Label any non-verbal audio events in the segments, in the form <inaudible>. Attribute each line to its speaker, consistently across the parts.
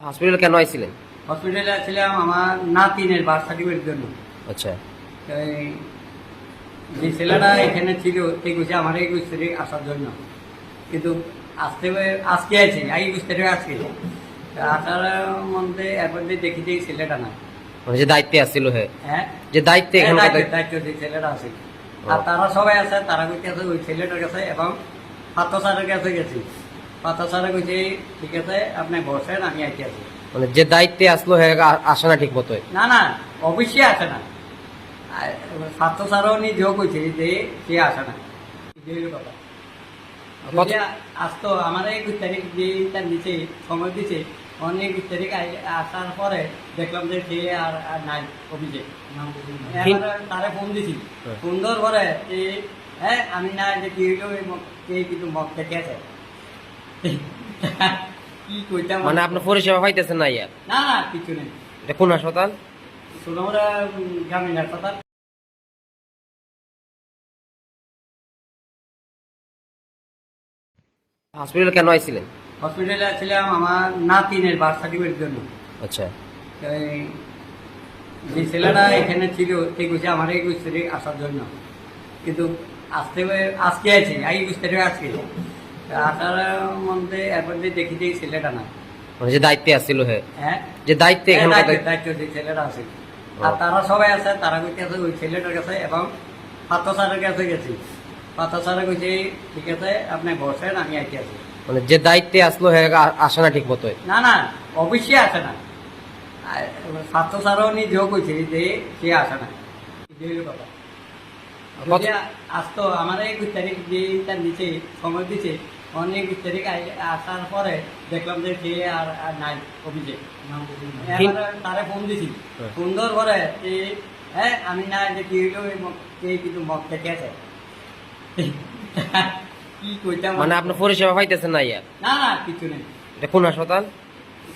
Speaker 1: হসপিটালে কেন আইছিলেন?
Speaker 2: হসপিটালে ছিলাম আমার নাতিনের বার্থ সার্টিফিকেটের জন্য।
Speaker 1: আচ্ছা।
Speaker 2: এই যে ছেলেটা এখানে ছিল গুছে আমার এই গুছ আসার জন্য। কিন্তু আসতে আজকে আছে গুছ থেকে আজকে। আসার মধ্যে একবার দেখি যে ছেলেটা না।
Speaker 1: মানে যে দায়িত্বে আসছিল হ্যাঁ
Speaker 2: হ্যাঁ।
Speaker 1: যে দায়িত্বে এখানে
Speaker 2: দায়িত্ব যে ছেলেটা আছে। আর তারা সবাই আছে তারা কইতে আছে ওই ছেলেটার কাছে এবং পাত্র স্যারের কাছে গেছি। স্যারে কইছে ঠিক আছে আপনি বসেন আমি আইতে আছি।
Speaker 1: মানে যে দায়িত্বে আসলো হ্যাঁ আসে না ঠিক মতোই?
Speaker 2: না না অবশ্যই আসে না। ছাত্র স্যারও নিজেও কইছে যে সে আসে না। কথা। আসতো আমার একুশ তারিখ যে তার নিচে সময় দিছে অনেক একুশ তারিখ আসার পরে দেখলাম যে সে আর নাই
Speaker 1: ঠিক-
Speaker 2: তারে ফোন দিছি। ফোন দেওয়ার পরে হ্যাঁ আমি না যে কি হইল এই কিন্তু মগ থেকে আছে। কি কইতাম?
Speaker 1: মানে আপনার পরিষেবা পাইতেছেন না ইয়া
Speaker 2: না না কিছু নেই।
Speaker 1: এটা কোন হাসপাতাল?
Speaker 2: সোনামুড়া গ্রামীণ হাসপাতাল।
Speaker 1: হসপিটালে কেন আইছিলেন?
Speaker 2: হসপিটালে ছিলাম আমার নাতিনের বার্থ সার্টিফিকেটের জন্য।
Speaker 1: আচ্ছা।
Speaker 2: যে ছেলেটা এখানে ছিল সেই গুছে আমার এই গুছ থেকে আসার জন্য। কিন্তু আসতে আজকে আছে এই গুছ থেকে আজকে। আসার মধ্যে একবার দিয়ে দেখি যে ছেলেটা না।
Speaker 1: মানে যে দায়িত্বে আসছিল হ্যাঁ? যে দায়িত্বে এখানে
Speaker 2: দায়িত্ব দায়িত্ব। যে ছেলেটা আছে। আর তারা সবাই আছে তারা কইতে আছে ওই ছেলেটার কাছে এবং পাত্র স্যারের কাছে গেছি। পাত্র স্যারে কইছে ঠিক আছে আপনি বসেন আমি আইতে আছি
Speaker 1: মানে যে দায়িত্বে আসলো হ্যাঁ আসে না ঠিক মতোই
Speaker 2: না না অবশ্যই আসে না। ছাত্র স্যারও নিজেও কইছে যে সে আসে না। কথা। আমার একুশ তারিখ যে তার নিচে সময় দিছে অনেক একুশ তারিখ আসার পরে দেখলাম যে সে আর আর নাই তারে ফোন দিছি।
Speaker 1: হ্যাঁ।
Speaker 2: ফোন দেওয়ার পরে যে হ্যাঁ আমি না যে কি হইল কে কিন্তু মগ থেকে আছে? <laughs> কি কইতাম
Speaker 1: মানে আপনার পরিষেবা পাইতেছেন না ইয়া
Speaker 2: না না কিছু নেই।
Speaker 1: এটা কোন হাসপাতাল?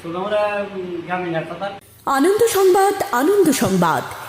Speaker 2: সোনামুড়া গ্রামীণ হাসপাতাল।
Speaker 3: আনন্দ সংবাদ আনন্দ সংবাদ।